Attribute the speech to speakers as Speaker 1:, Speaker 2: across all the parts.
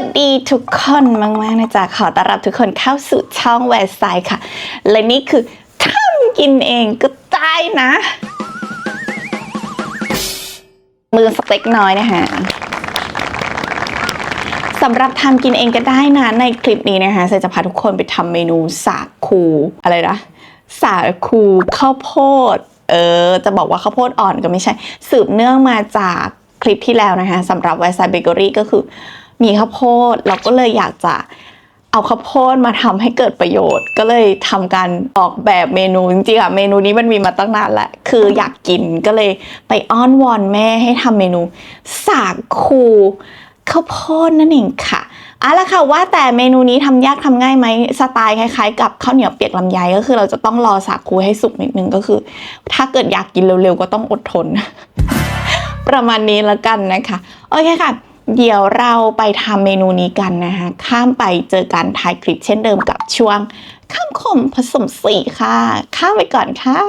Speaker 1: วัสดีทุกคนมากๆนะจ๊ะขอต้อนรับทุกคนเข้าสู่ช่องแวร์ไซค่ะ และนี่คือทำกินเองก็ได้นะ มือสเต็กน้อยนะคะสำหรับทำกินเองก็ได้นะ ในคลิปนี้นะคะเซจะพาทุกคนไปทำเมนูสาคูอะไรนะสาคูข้าวโพด เออ จะบอกว่าข้าวโพดอ่อนก็ไม่ใช่ สืบเนื่องมาจากคลิปที่แล้วนะคะสำหรับไวซ์ไซเบเกอรี่ก็คือ มีข้าวโพดเราก็เลยอยากจะเอาข้าวโพดมาทำให้เกิดประโยชน์ ก็เลยทำการออกแบบเมนูจริงๆอะเมนูนี้มันมีมาตั้งนานแล้วคืออยากกินก็เลยไปอ้อนวอนแม่ให้ทำเมนู สาคูข้าวโพดนั่นเองค่ะเอาละค่ะว่าแต่เมนูนี้ทำยากทำง่ายไหมสไตล์คล้ายๆ กับข้าวเหนียวเปียกลำไยก็คือเราจะต้องรอสาคูให้สุกนิดนึงก็คือ ถ้าเกิดอยากกินเร็วๆก็ต้องอดทน ประมาณนี้แล้วกันนะคะโอเคค่ะ เดี๋ยวเราไปทำเมนูนี้กันนะคะ ข้ามไปเจอกันท้ายคลิปเช่นเดิมกับช่วงข้ามคมผสมสีค่ะ ข้ามไปก่อนค่ะ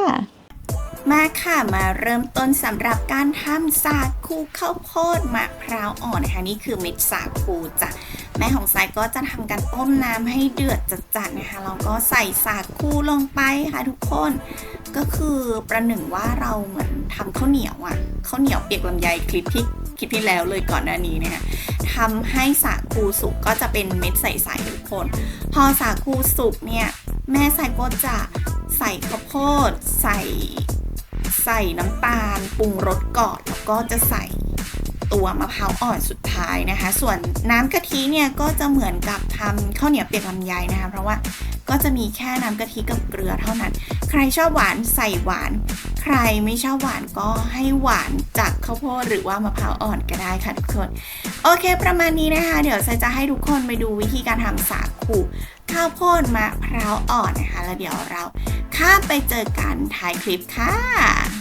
Speaker 1: มาค่ะมาเริ่มต้นสำหรับการทำสาคูข้าวโพดมะพร้าวอ่อนนะคะนี่คือเม็ดสาคูจ้ะแม่ของสายก็จะทำการต้มน้ำให้เดือดจัดๆนะคะแล้วก็ใส่สาคูลงไปค่ะทุกคนก็คือประหนึ่งว่าเราเหมือนทำข้าวเหนียวอะ่ะข้าวเหนียวเปียกลำไยคลิปที่ คลิปที่แล้วเลยก่อนหน้านี้นะคะทำให้สาคูสุกก็จะเป็นเม็ดใสๆทุกคน พอสาคูสุกเนี่ยแม่ใสายก็จะใส่ข้าวโพด ใส่ใส่น้ำตาลปรุงรสก่อนแล้วก็จะใส่ตัวมะพร้าวอ่อนสุดท้ายนะคะ ส่วนน้ำกะทิเนี่ยก็จะเหมือนกับทำข้าวเหนียวเปียกลำไยนะคะ เพราะว่า ก็จะมีแค่น้ำกะทิกับเกลือเท่านั้น ใครชอบหวานใส่หวาน ใครไม่ชอบหวานก็ให้หวานจากข้าวโพดหรือว่ามะพร้าวอ่อนก็ได้ค่ะทุกคน โอเค ประมาณนี้นะคะ เดี๋ยวไซจะให้ทุกคนไปดูวิธีการทำสาคูข้าวโพดมะพร้าวอ่อนนะคะ แล้วเดี๋ยวเราข้ามไปเจอกันท้ายคลิปค่ะ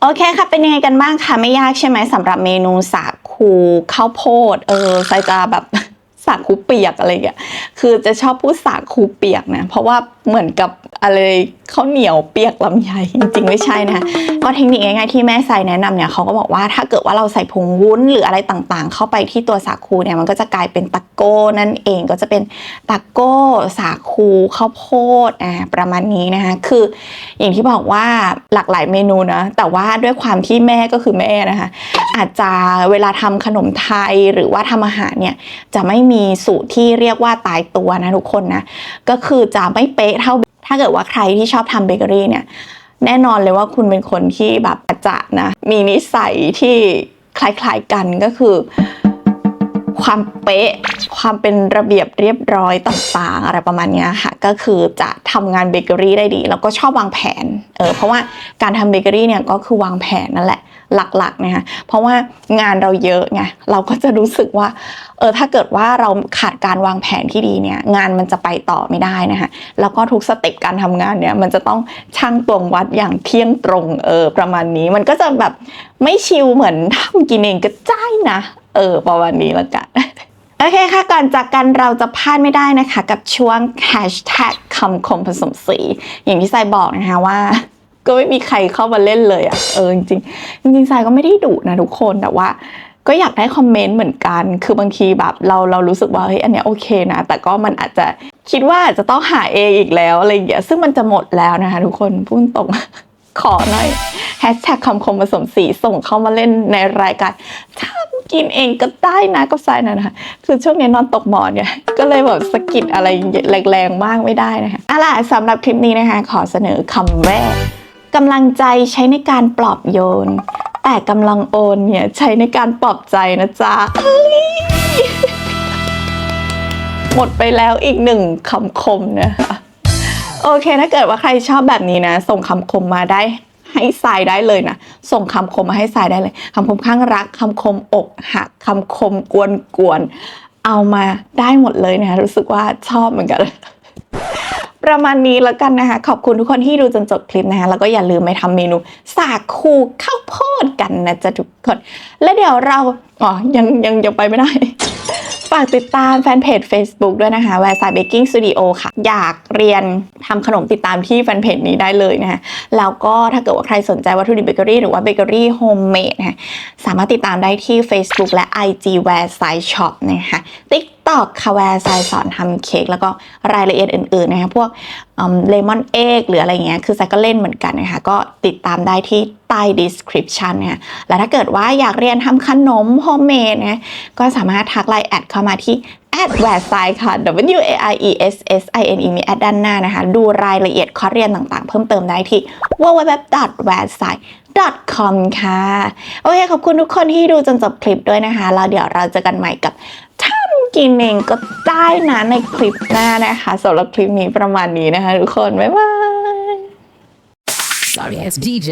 Speaker 1: โอเคค่ะ เป็นยังไงกันบ้างคะไม่ยากใช่ไหมสำหรับเมนูสาคูข้าวโพด เออไซจะแบบสาคูเปียกอะไรอย่างเงี้ย คือจะชอบพูดสาคูเปียกนะ เพราะว่าเหมือนกับ อะไรข้าวเหนียวเปียกลำไยจริงๆไม่ใช่นะก็เทคนิคง่ายๆที่แม่ใส่แนะนำเนี่ยเขาก็บอกว่าถ้าเกิดว่าเราใส่ผงวุ้นหรืออะไรต่างๆ เข้าไปที่ตัวสาคูเนี่ยมันก็จะกลายเป็นตะโก้นั่นเองก็จะเป็นตะโก้สาคูข้าวโพดอ่าประมาณนี้นะคะคืออย่างที่บอกว่าหลากหลายเมนูนะแต่ว่าด้วยความที่แม่ก็คือแม่นะคะอาจจะเวลาทำขนมไทยหรือว่าทำอาหารเนี่ยจะไม่มีสูตรที่เรียกว่าตายตัวนะทุกคนนะก็คือจะไม่เป๊ะเท่า ถ้าเกิดว่าใครที่ชอบทำเบเกอรี่เนี่ยแน่นอนเลยว่าคุณเป็นคนที่แบบอาจจะนะมีนิสัยที่คล้ายๆกันก็คือ ความเป๊ะ ความเป็นระเบียบเรียบร้อยต่างๆ อะไรประมาณนี้ค่ะ ก็คือจะทำงานเบเกอรี่ได้ดี แล้วก็ชอบวางแผนเออเพราะว่าการทำเบเกอรี่เนี่ยก็คือวางแผนนั่นแหละ หลักๆนะคะเพราะว่างานเราเยอะไงเราก็จะรู้สึกว่าเออถ้าเกิดว่าเราขาดการวางแผนที่ดีเนี่ยงานมันจะไปต่อไม่ได้นะคะแล้วก็ทุกสเต็ปการทำงานเนี่ยมันจะต้องชั่งตวงวัดอย่างเที่ยงตรงเออประมาณนี้มันก็จะแบบไม่ชิลเหมือนทำกินเองก็ได้นะ เออประมาณนี้ละกันโอเคค่ะ ก่อนจากกันเราจะพลาดไม่ได้นะคะ กับช่วง hashtag คำคมผสมสี อย่างที่ทรายบอกนะคะว่า ก็ไม่มีใครเข้ามาเล่นเลยอะ่ะเออจริงจริงๆทรายก็ไม่ได้ดุนะทุกคนแต่ว่า ก็อยากได้คอมเมนต์เหมือนกัน คือบางทีแบบเราเรารู้สึกว่าเฮ้ยอันเนี้ยโอเคนะ แต่ก็มันอาจจะคิดว่าอาจจะต้องหาเองอีกแล้วอะไรอย่างเงี้ยซึ่งมันจะหมดแล้วนะคะทุกคนพูดตรงขอหน่อยแฮชแท็กคำคมผสมสีส่งเข้ามาเล่นในรายการทำกินเองก็ได้นะก็ใส่นะนะคะคือช่วงนี้นอนตกหมอนเนี่ย ก็เลยแบบสะกิดอะไรแรงๆมากไม่ได้นะคะเอาล่ะสำหรับคลิปนี้นะคะ ขอเสนอคำแรก กำลังใจใช้ในการปลอบโยน แต่กำลังโอนเนี่ยใช้ในการปลอบใจนะจ๊ะหมดไปแล้วอีกหนึ่งคำคมนะคะโอเคถ้าเกิดว่าใครชอบแบบนี้นะ ส่งคำคมมาได้ให้ทรายได้เลยนะ ส่งคำคมมาให้ทรายได้เลยคำคมข้างรักคำคมอกหักคำคมกวนกวนๆเอามาได้หมดเลยนะคะรู้สึกว่าชอบเหมือนกัน ประมาณนี้แล้วกันนะคะ ขอบคุณทุกคนที่ดูจนจบคลิปนะคะ แล้วก็อย่าลืมไปทำเมนูสาคูข้าวโพดกันนะจ๊ะทุกคน และเดี๋ยวเราอ๋อยังยังยังไปไม่ได้ ฝากติดตามแฟนเพจ Facebook ด้วยนะคะ w e r s i d e Baking Studio ค่ะ อยากเรียนทำขนมติดตามที่แฟนเพจนี้ได้เลยนะคะ แล้วก็ถ้าเกิดว่าใครสนใจวัตถุดิบเบเกอรี่หรือว่าเบเกอรี่โฮมเมดนะคะสามารถติดตามได้ที่ Facebook และ IG w e r s i d e Shop นะคะติ๊ก TikTok ค่ะ w e r s i d e สอนทำเค้กแล้วก็รายละเอียดอื่นๆนะคะพวกเลมอนเอกหรืออะไรเงี้ยคือไซก็เล่นเหมือนกันนะคะก็ติดตามได้ที่ใต้ description นะะแล้วถ้าเกิดว่าอยากเรียนทำขนมโฮมเมดนะก็สามารถทักไลน์แอดเข้ามาที่ at w e s i ค่ะ w a i e s s i n e มีแอดด้านหน้านะคะ ดูรายละเอียดคอร์สเรียนต่างๆ เพิ่มเติมได้ที่ w w w w e s i t e .com ค่ะ โอเค ขอบคุณทุกคนที่ดูจนจบคลิปด้วยนะคะ แล้วเดี๋ยวเราเจอกันใหม่กับ กินเองก็ได้นะในคลิปหน้านะคะสำหรับคลิปนี้ประมาณนี้นะคะทุกคน บ๊ายบาย
Speaker 2: Sorry, it's DJ.